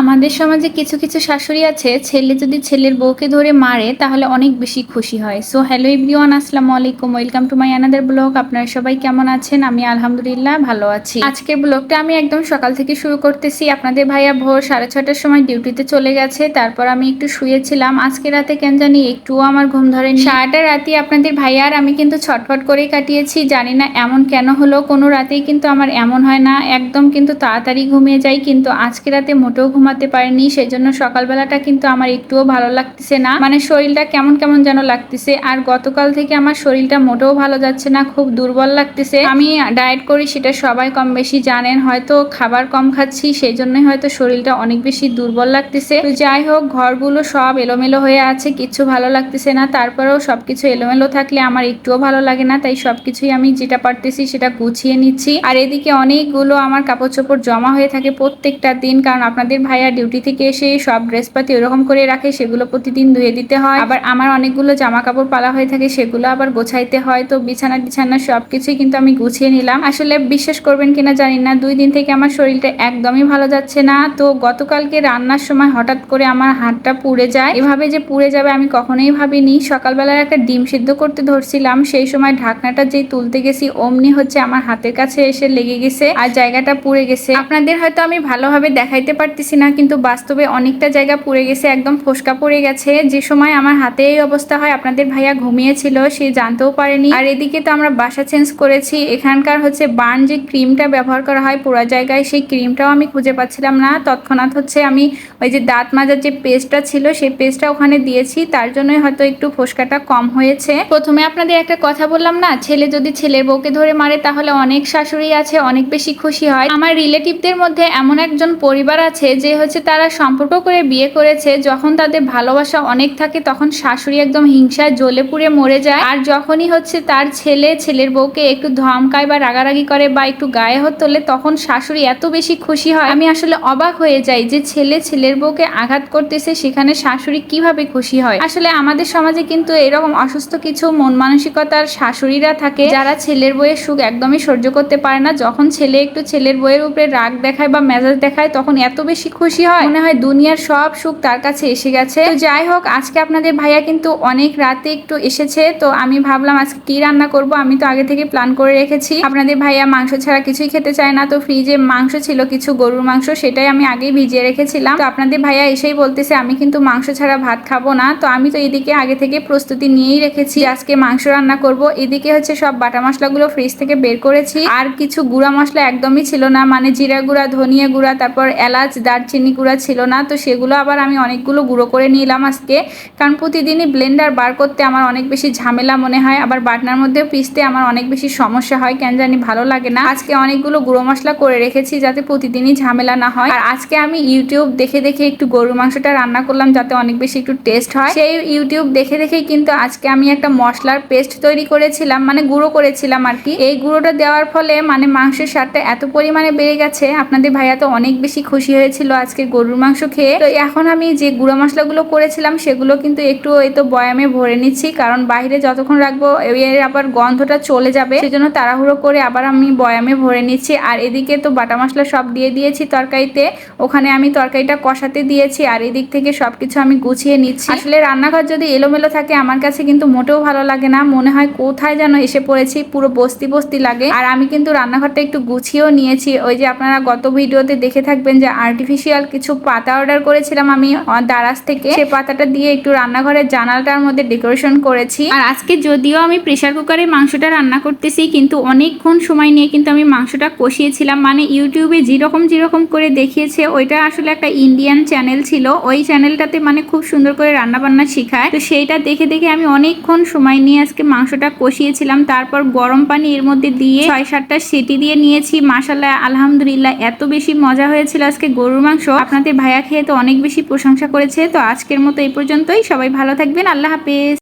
আমাদের সমাজে কিছু কিছু শাশুড়ি আছে, ছেলে যদি ছেলের বউকে ধরে মারে, তাহলে অনেক বেশি খুশি হয়। সো হ্যালো এভরিওয়ান আসসালামু আলাইকুম welcome to my another blog আপনারা সবাই কেমন আছেন? আমি আলহামদুলিল্লাহ ভালো আছি। আজকের ব্লগটা আমি একদম সকাল থেকে শুরু করতেছি। আপনাদের ভাইয়া ভোর সাড়ে ছটার সময় ডিউটিতে চলে গেছে। তারপর আমি একটু শুয়েছিলাম। আজকে রাতে কেন জানি একটুও আমার ঘুম ধরেনি। সারাটা রাতে আপনাদের ভাইয়া আর আমি কিন্তু ছটফট করেই কাটিয়েছি। জানি না এমন কেন হলো, কোনো রাতেই কিন্তু আমার এমন হয় না। একদম কিন্তু তাড়াতাড়ি ঘুমিয়ে যাই, কিন্তু আজকে রাতে মোটেও ঘুমাতে পারিনি সেই জন্য সকালবেলাটা কিন্তু আমার একটুও ভালো লাগতেছে না। মানে শরীরটা কেমন কেমন যেন লাগতেছে, আর গতকাল থেকে আমার শরীরটা মোটেও ভালো যাচ্ছে না, খুব দুর্বল লাগতেছে। আমি ডায়েট করি, সেটা সবাই কম বেশি জানেন, হয়তো খাবার কম খাচ্ছি সেই জন্যই হয়তো শরীরটা অনেক বেশি দুর্বল লাগতেছে। তো যাই হোক, ঘরগুলো সব এলোমেলো হয়ে আছে, কিছু ভালো লাগতেছে না, তারপরেও সবকিছু এলোমেলো থাকলে আমার একটুও ভালো লাগে না, তাই সবকিছুই আমি যেটা পারতেছি সেটা গুছিয়ে নিচ্ছি। আর এদিকে অনেকগুলো আমার কাপড় চোপড় জমা হয়ে থাকে প্রত্যেকটা দিন, কারণ আপনাদের ভাইয়া ডিউটি থেকে এসে সব ড্রেসপাতি ওরকম করে রাখে, সেগুলো প্রতিদিন ধুয়ে দিতে হয়। আবার আমার অনেকগুলো জামা কাপড় পালা হয়ে থাকে, সেগুলো আবার গোছাইতে হয়। তো বিছানা বিছানা সবকিছুই কিন্তু আমি গুছিয়ে নিলাম। আসলে বিশ্বাস করবেন কিনা জানি না, দুই দিন থেকে আমার শরীরটা একদমই ভালো যাচ্ছে না। তো গতকালকে রান্নার সময় হঠাৎ করে আমার হাতটা পুড়ে যায়। এভাবে যে পুড়ে যাবে আমি কখনোই ভাবিনি। সকালবেলার একটা ডিম সিদ্ধ করতে ধরছিলাম। সেই সময় ঢাকনাটা যেই তুলতে গেছি, অমনি হচ্ছে আমার হাতের কাছে এসে লেগে গেছে আর জায়গাটা পুড়ে গেছে। আপনাদের হয়তো আমি ভালোভাবে দেখাইতে পারতেছি না, কিন্তু বাস্তবে অনেকটা জায়গা পুড়ে গেছে, একদম ফোসকা পড়ে গেছে। যে সময় আমার হাতে এই অবস্থা হয়, আপনাদের ভাইয়া ঘুমিয়েছিল, সে জানতেও পারেনি। আর এদিকে তো আমরা বাসা চেঞ্জ করেছি। এখানকার হচ্ছে বার্ন যে ক্রিমটা ব্যবহার করা হয় পুরো জায়গায় সেই ক্রিমটাও আমি খুঁজে পাচ্ছিলাম না। তৎক্ষণাৎ হচ্ছে আমি ওই যে দাঁত মাজার যে পেস্টটা ছিল, সেই পেস্টটা ওখানে দিয়েছি। তার জন্যই হয়তো একটু ফোসকাটা কম হয়েছে। প্রথমে আপনাদের একটা কথা বললাম না, ছেলে যদি ছেলের বউকে ধরে মারে, তাহলে অনেক শাশুড়ি আছে, অনেক বেশি খুশি হয়। আমার রিলেটিভদের মধ্যে এমন একজন পরিবার আছে যে হচ্ছে তারা সম্পর্ক করে বিয়ে করেছে, যখন তাদের ভালোবাসা অনেক থাকে, তখন শাশুড়ি একদম হিংসায় জ্বলে পুড়ে মরে যায়। আর যখনই হচ্ছে তার ছেলে, ছেলের বউকে একটু ধমকায় বা রাগারাগি করে বা একটু গায়ে হাত তোলে, তখন শাশুড়ি এত বেশি খুশি হয়। আমি আসলে অবাক হয়ে যাই যে ছেলে, ছেলের বউকে আঘাত করতেছে, সেখানে শাশুড়ি কীভাবে খুশি হয়? আসলে আমাদের সমাজে কিন্তু এরকম অসুস্থ কিছু মন মানসিকতার শাশুড়িরা থাকে, যারা ছেলের বইয়ের সুখ একদমই সহ্য করতে পারে না। যখন ছেলে একটু ছেলের বইয়ের উপরে রাগ দেখায় বা মেজাজ দেখায়, তখন এত বেশি খুশি হয়। মনে হয় দুনিয়ার সব সুখ তার কাছে এসে গেছে। তো যাই হোক, আজকে আপনাদের ভাইয়া কিন্তু অনেক রাতে একটু এসেছে। তো আমি ভাবলাম আজকে কি রান্না করব, আমি তো আগে থেকে প্ল্যান করে রেখেছি। আপনাদের ভাইয়া মাংস ছাড়া কিছুই খেতে চায় না। তো ফ্রিজে মাংস ছিল, কিছু গরুর মাংস, সেটাই আমি আগেই ভিজিয়ে রেখেছিলাম। তো আপনাদের ভাইয়া এসেই বলতেছে, আমি কিন্তু মাংস ছাড়া ভাত খাব না। তো আমি তো এদিকে আগে থেকে প্রস্তুতি নিয়েই রেখেছি আজকে মাংস রান্না করব। এদিকে হচ্ছে সব বাটা মশলাগুলো ফ্রিজ থেকে বের করেছি। আর কিছু গুঁড়া মশলা একদমই ছিল না মানে জিরা গুঁড়া, ধনিয়া গুঁড়া, তারপর এলাচ, দারচিনি গুঁড়া ছিল না, তো সেগুলো আবার আমি অনেকগুলো গুঁড়ো করে নিলাম আজকে। কারণ প্রতিদিনই ব্লেন্ডার বার করতে আমার অনেক বেশি ঝামেলা মনে হয়, আবার বাটনার মধ্যেও পিসতে আমার অনেক বেশি সমস্যা হয়, কেন জানি ভালো লাগে না। আজকে অনেকগুলো গুঁড়ো মশলা করে রেখেছি যাতে প্রতিদিনই ঝামেলা না হয়। আর আজকে আমি ইউটিউব দেখে দেখে একটু গরুর মাংসটা রান্না করলাম যাতে অনেক বেশি একটু টেস্ট হয়। সেই ইউটিউব দেখে দেখেই কিন্তু আজকে আমি একটা মশলার পেস্ট তৈরি করেছিলাম মানে গুঁড়ো করেছিলাম আর কি। এই গুঁড়োটা দেওয়ার ফলে মানে মাংসের স্বাদটা এত পরিমাণে বেড়ে গেছে, আপনাদের ভাইয়া তো অনেক বেশি খুশি হয়েছিল আজকে গরুর মাংস খেয়ে। তো এখন আমি যে গুঁড়ো মশলাগুলো করেছিলাম, সেগুলো কিন্তু একটু এই তো বয়ামে ভরে নিচ্ছি। কারণ বাইরে যতক্ষণ রাখব এর আবার গন্ধটা চলে যাবে। সেজন্য তাড়াহুড়ো করে আবার আমি বয়ামে ভরে নিচ্ছি। আর এদিকে তো বাটা মশলা সব দিয়ে দিয়েছি তরকারিতে। ওখানে আমি তরকারিটা কষাতে দিয়েছি। আর এদিক থেকে সবকিছু আমি গুছিয়ে নিচ্ছি। আসলে রান্নাঘর যদি এলোমেলো থাকে, আমার কাছে কিন্তু মোটেও ভালো লাগে না। মনে হয় কোথায় যেন এসে পড়েছি, পুরো বস্তি বস্তি লাগে। আর আমি কিন্তু রান্নাঘরটা একটু গুছিয়েও নিয়েছি। ওই যে আপনারা গত ভিডিওতে দেখে থাকবেন যে আর্টিফিশিয়াল কিছু পাতা অর্ডার করেছিলাম আমি দারাজ থেকে। সে পাতাটা দিয়ে একটু রান্নাঘরের জানালটার মধ্যে ডেকোরেশন করেছি। আর আজকে যদিও আমি প্রেশার কুকারে মাংসটা রান্না করতেছি, কিন্তু অনেকক্ষণ সময় নিয়ে কিন্তু আমি মাংসটা কষিয়েছিলাম। মানে ইউটিউবে যেরকম যেরকম করে দেখিয়েছে, ওইটা আসলে একটা ইন্ডিয়ান চ্যানেল ছিল। ওই চ্যানেলটাতে মানে খুব সুন্দর করে রান্না বান্না শেখায়। তো সেইটা দেখে দেখে আমি অনেকক্ষণ সময় নিয়ে আজকে মাংসটা কষিয়েছিলাম। তারপর গরম পানি এর মধ্যে দিয়ে ছয় সাতটা সিটি দিয়ে নিয়েছি। মাসাল্লাহ আলহামদুলিল্লাহ, এত বেশি মজা হয়েছিল আজকে। গরুর মাংস। আপনাদের ভাইয়া খেয়ে তো অনেক বেশি প্রশংসা করেছে। তো আজকের মতো এই পর্যন্তই। সবাই ভালো থাকবেন। আল্লাহ হাফেজ।